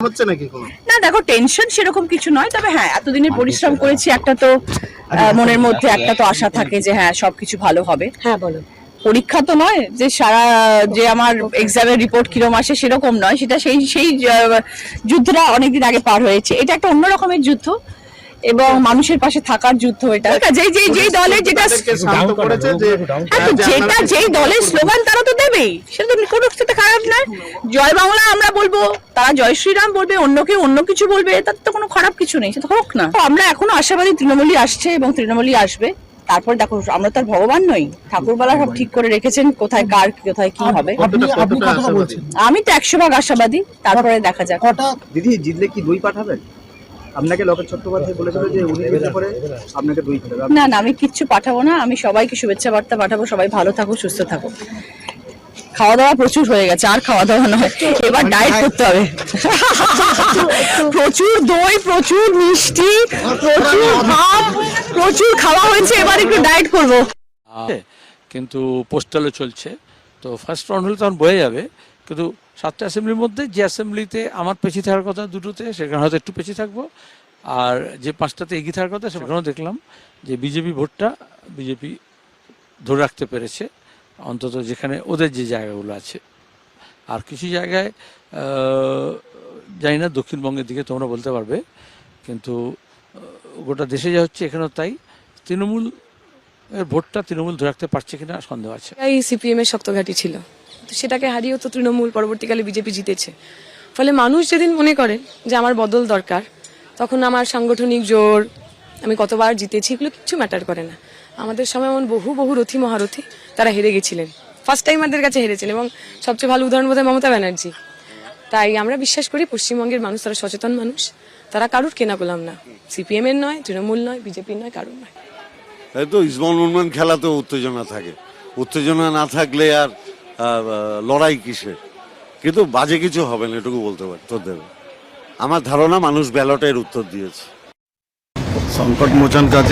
হচ্ছে নাকি কোনো? না দেখো টেনশন সেরকম কিছু নয় তবে হ্যাঁ এতদিনের পরিশ্রম করেছি একটা তো আহ, মনের মধ্যে একটা তো আশা থাকে যে হ্যাঁ সবকিছু ভালো হবে। হ্যাঁ বলো। পরীক্ষা তো নয় যে সারা যে আমার এক্সামের রিপোর্ট কিরম আসে সেরকম নয় সেটা সেই সেই যুদ্ধটা অনেকদিন আগে পার হয়েছে। এটা একটা অন্য রকমের যুদ্ধ এবং মানুষের পাশে থাকার যুদ্ধ এটা। যেই যেই যেই দলের যেটা তাদেরকে শান্ত করেছে যে হ্যাঁ তো যে যেটা যেই দলের স্লোগান তারা তো দেবেই। সেটা তো কোনো সেটা খারাপ নয়। জয় বাংলা আমরা বলব তারা জয় শ্রীরাম বলবে অন্য কেউ অন্য কিছু বলবে তাতে তো কোনো খারাপ কিছু নেই সেটা হোক না। আমরা এখনও আশাবাদী তৃণমূলই আসছে এবং তৃণমূলই আসবে। তারপর দেখো আমরা তো আর ভগবান নই। ঠাকুরবালা সব ঠিক করে রেখেছেন কোথায় কার কোথায় কি হবে? আমি তো একশো ভাগ আশাবাদী তারপরে দেখা যাক। দিদি জিতলে কি দই পাঠাবেন? আপনাকে লোকের চট্টোপাধ্যায় বলেছিল যে উনি জিতলে পরে আপনাকে দই না না আমি কিচ্ছু পাঠাবো না আমি সবাইকে শুভেচ্ছা বার্তা পাঠাবো সবাই ভালো থাকো সুস্থ থাকো খাওয়া দাওয়া প্রচুর হয়ে গেছে আর খাওয়া দাওয়া নয় এবার ডায়েট করতে হবে। প্রচুর দই প্রচুর মিষ্টি প্রচুর ভাত প্রচুর খাওয়া হয়েছে এবার একটু ডায়েট করব। কিন্তু পোস্টালও চলছে তো ফার্স্ট রাউন্ড হলে তখন বয়ে যাবে কিন্তু সাতটা অ্যাসেম্বলির মধ্যে যে অ্যাসেম্বলিতে আমার পেছিয়ে থাকার কথা দুটোতে, সেখানে হয়তো একটু পেছিয়ে থাকব। আর যে পাঁচটাতে এগিয়ে থাকার কথা, সেখানেও দেখলাম যে বিজেপি ভোটটা বিজেপি ধরে রাখতে পেরেছে। অন্তত যেখানে ওদের যে জায়গাগুলো আছে। আর কিছু জায়গায় জানি না দক্ষিণবঙ্গের দিকে তোমরা বলতে পারবে, কিন্তু গোটা দেশে যা হচ্ছে এখানেও তাই। তৃণমূল ভোটটা তৃণমূল ধরে রাখতে পারছে কিনা সন্দেহ আছে। এই সিপিএম এর শক্ত ছিল। তো সেটাকে হারিয়েও তো তৃণমূল পরবর্তীকালে বিজেপি জিতেছে। ফলে মানুষ যেদিন মনে করে যে আমার বদল দরকার, তখন আমার সাংগঠনিক জোর, আমি কতবার জিতেছি, এগুলো কিছু ম্যাটার করে না। আমাদের সময় এমন বহু বহু রথী, মহারথী তারা হেরে গেছিলেন। ফার্স্ট টাইম আমাদের কাছে হেরেছেন এবং সবচেয়ে ভালো উদাহরণ বোধহয় মমতা ব্যানার্জি। তাই আমরা বিশ্বাস করি পশ্চিমবঙ্গের মানুষ তারা সচেতন মানুষ, তারা কারুর কেনা গোলাম না। সিপিএম এর নয়, তৃণমূল নয়, বিজেপির নয়, কারুর নয়। তাই তো ইসমাউল উন্নয়ন খেলাতেও উত্তেজনা থাকে। উত্তেজনা না থাকলে আর লড়াই কিসের? কিন্তু বাজে কিছু হবে না, এটুকু বলতে পারি, উত্তর দেবে। আমার ধারণা, মানুষ ব্যালটের উত্তর দিয়েছে। সংকট মোচন কাজে